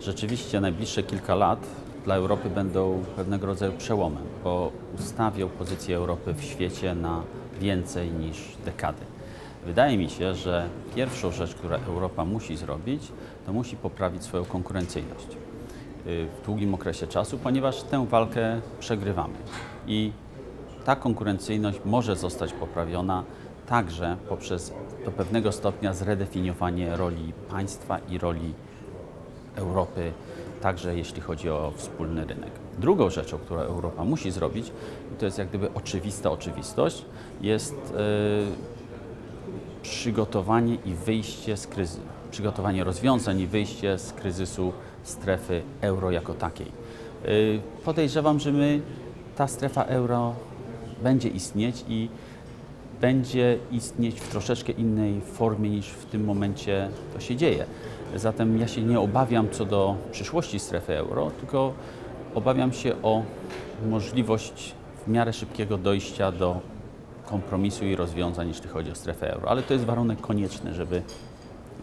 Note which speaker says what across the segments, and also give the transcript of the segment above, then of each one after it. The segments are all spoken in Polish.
Speaker 1: rzeczywiście najbliższe kilka lat dla Europy będą pewnego rodzaju przełomem, bo ustawią pozycję Europy w świecie na więcej niż dekady. Wydaje mi się, że pierwszą rzecz, którą Europa musi zrobić, to musi poprawić swoją konkurencyjność y, w długim okresie czasu, ponieważ tę walkę przegrywamy. I ta konkurencyjność może zostać poprawiona także poprzez do pewnego stopnia zredefiniowanie roli państwa i roli Europy, także jeśli chodzi o wspólny rynek. Drugą rzeczą, którą Europa musi zrobić, i to jest jak gdyby oczywista oczywistość, jest e, przygotowanie i wyjście z kryzysu, przygotowanie rozwiązań i wyjście z kryzysu strefy euro jako takiej. E, podejrzewam, że my, ta strefa euro będzie istnieć i będzie istnieć w troszeczkę innej formie niż w tym momencie to się dzieje. Zatem ja się nie obawiam co do przyszłości strefy euro, tylko obawiam się o możliwość w miarę szybkiego dojścia do kompromisu i rozwiązań, jeśli chodzi o strefę euro. Ale to jest warunek konieczny, żeby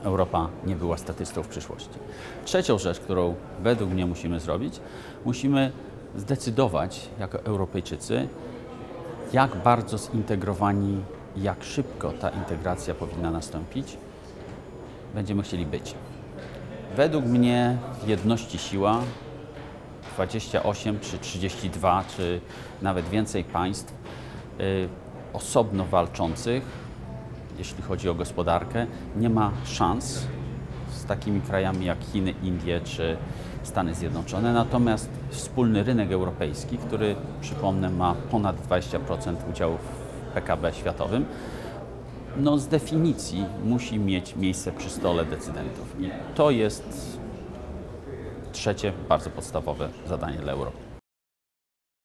Speaker 1: Europa nie była statystą w przyszłości. Trzecią rzecz, którą według mnie musimy zrobić, musimy zdecydować jako Europejczycy, jak bardzo zintegrowani, jak szybko ta integracja powinna nastąpić, będziemy chcieli być. Według mnie jedności siła 28 czy 32 czy nawet więcej państw y, osobno walczących, jeśli chodzi o gospodarkę, nie ma szans z takimi krajami jak Chiny, Indie czy Stany Zjednoczone. Natomiast wspólny rynek europejski, który przypomnę ma ponad 20% udziału w PKB światowym, no z definicji musi mieć miejsce przy stole decydentów. I to jest trzecie bardzo podstawowe zadanie dla Europy.